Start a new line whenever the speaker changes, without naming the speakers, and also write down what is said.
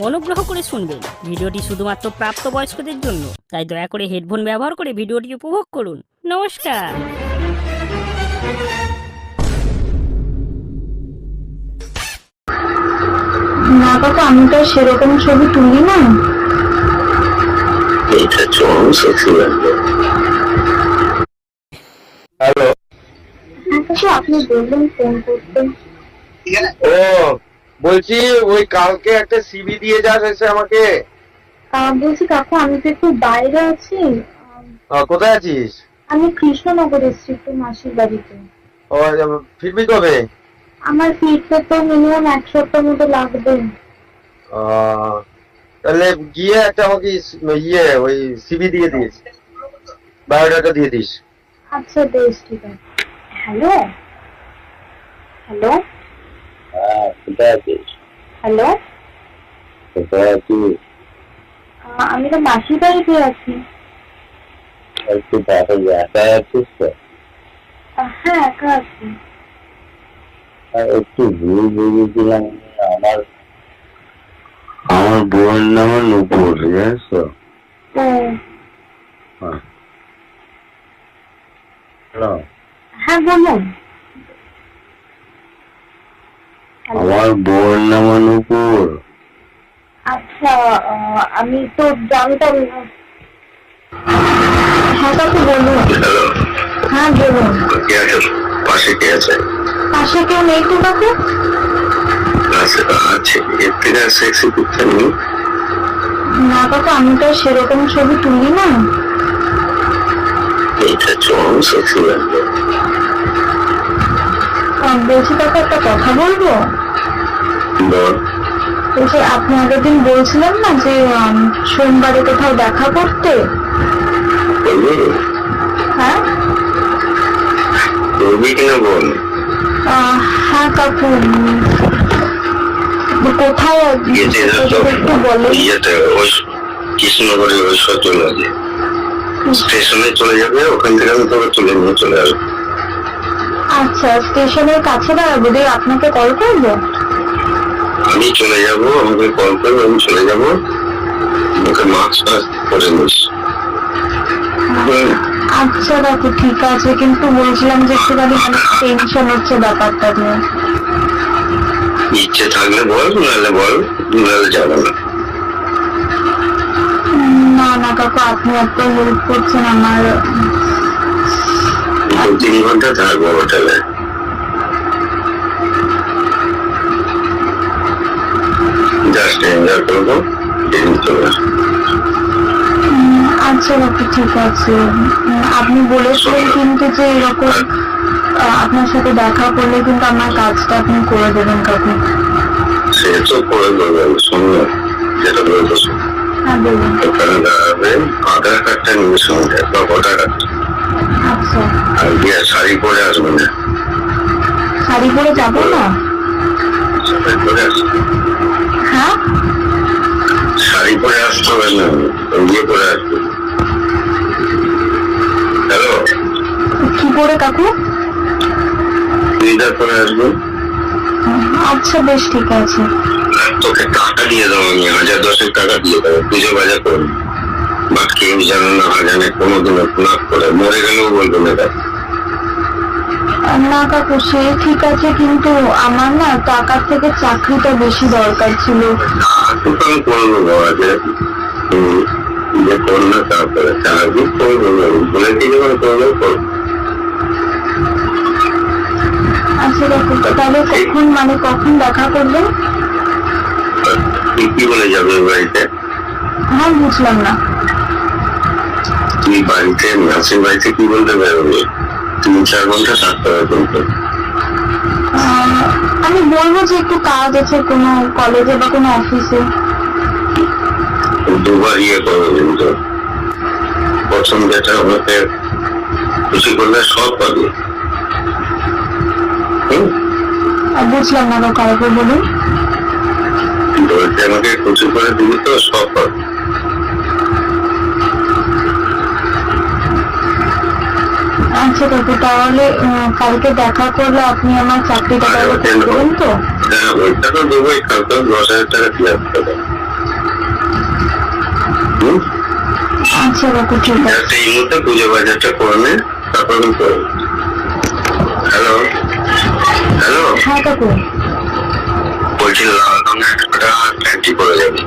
অনুগ্রহ করে শুনবেন। ভিডিওটি শুধুমাত্র প্রাপ্তবয়স্কদের জন্য। তাই দয়া করে হেডফোন ব্যবহার করে ভিডিওটি উপভোগ করুন। নমস্কার।
না কাকা আমি তো সেরকম ছবি তুলি না।
এটা হ্যালো।
হ্যাঁ আপনি বললেন ফোন করতে।
ও বলছি ওই কালকে একটা সিবি দিয়ে যাস এসে আমাকে।
বলছি কাকা আমি তো একটু বাইরে আছি।
কোথায় আছিস?
আমি কৃষ্ণনগর এসেছি একটু মাসির বাড়িতে।
ও ফিরবি কবে?
আমার ফিরতে তো মিনিমাম এক সপ্তাহ মতো লাগবে।
তাহলে গিয়ে একটা আমাকে ইয়ে ওই সিবি দিয়ে দিস। বায়োডাটা দিয়ে দিস।
আচ্ছা বেশ ঠিক আছে। হ্যালো? হ্যালো?
হ্যাঁ কোথায় আছিস
হ্যালো
কোথায় আছিস
আমি তো মাসির বাড়িতে আছি।
একটু তাড়াতাড়ি একা আছিস তো
হ্যাঁ একা আছি।
একটু ভুল বুঝেছিলাম আমার আমার বোনের নাম নুপুর জানিস তো হ্যাঁ। হ্যালো।
হ্যাঁ বলুন হ্যালো
আমার বোন নাম নুপুর
আচ্ছা আমি তো জানতাম না। হ্যাঁ কাকু বলুন। হ্যাঁ বলুন।
কে আছে? পাশে কে আছে?
পাশে কেউ নেই তো কাকু?
আছে আছে। এর থেকে সেক্সি পিকচার নেই।
না কাকু আমি তো আর সেরকম ছবি তুলি না।
এটা চরম সেক্সি লাগবে।
বলছি কাকু একটা কথা বলব?
বল
বলছি আপনি আগের দিন বলছিলেন না যে সোমবারে কোথাও দেখা করতে? হ্যাঁ? হ্যাঁ কাকু। কোথায় একটু বলেন।
কৃষ্ণনগরের ওই সচল আছে। স্টেশনে চলে যাবে ওখান থেকে আমি তোকে তুলে নিয়ে চলে আসব।
আচ্ছা স্টেশনের কাছে দাঁড়াবো দিয়ে আপনাকে কল করব।
আমি চলে যাব আমাকে কল করবে আমি চলে যাব। ওকে মাস্ক করে নিস।
আচ্ছা কাকু ঠিক আছে কিন্তু বলছিলাম যে একটুখানি মানে টেনশন হচ্ছে ব্যাপারটা নিয়ে।
ইচ্ছে থাকলে বল নাহলে বল নাহলে যাবে না।
না না কাকু আপনি এত হেল্প করছেন আমার।
দু তিন ঘণ্টা থাকব হোটেলে জাস্ট এনজয় করব দিন চলে।
আচ্ছা ঠিক আছে। আপনি বলেছিলেন কিন্তু যে এরকম আপনার সাথে দেখা করলে কিন্তু আমার কাজটা আপনি করে দেবেন কাকু।
সে তো করে দেবে শুনলো যেটা।
হ্যাঁ বলুন।
ওখানে আধার কার্ডটা নিয়ে সঙ্গে বা ভোটার শাড়ি পরে আসবে না।
শাড়ি পরে যাব না?
শাড়ি পরে
হ্যাঁ?
শাড়ি পরে আসতে হবে না ইয়ে পরে আসবে। হ্যালো?
কি পরে কাকু?
চুড়িদার পরে আসবে।
আচ্ছা বেশ ঠিক আছে।
তোকে টাকা দিয়ে দেবো আমি হাজার দশেক টাকা দিয়ে দেবো পুজো বাজার করবি। বা কেউ জানে না জানে কোনোদিনও করে মরে গেলেও বলবে না
না কাকু সে ঠিক আছে কিন্তু আমার না টাকার থেকে চাকরিটা বেশি দরকার ছিল।
আমি করব বাবা যে তারপরে চাকরি করব না। বলে কি যখন করবে করব?
আচ্ছা কাকু তাহলে কখন মানে কখন দেখা করবেন
তুই কি বলে যাবে বাড়িতে?
হ্যাঁ বুঝলাম না।
তুই বাড়িতে মাসির বাড়িতে কি বলতে বেরোবে তিন চার ঘণ্টা থাকতে হবে কিন্তু
আমি বলব যে একটু কাজ আছে কোনো কলেজে বা কোনো অফিসে
দুবার ইয়ে করবে কিন্তু প্রথম যেটা আমাকে খুশি করলে সব পাবে
বুঝলাম না আরেকবার বলুন।
বলতে আমাকে খুশি করে দিবি তো, সব পাবে।
আচ্ছা কাকু তাহলে কালকে দেখা করলে আপনি আমার চাকরিটা তাহলে করে দেবেন তো?
হ্যাঁ ওইটা তো দেবোই কালকে দশ হাজার টাকা দিয়ে আসতে হবে।
আচ্ছা কাকু ঠিক আছে।
জাস্ট এই মুহূর্তে পুজো বাজারটা করে নে তারপর হ্যালো? হ্যালো?
হ্যাঁ কাকু।
বলছি রঙের একটা প্যান্টি পরে যাবি।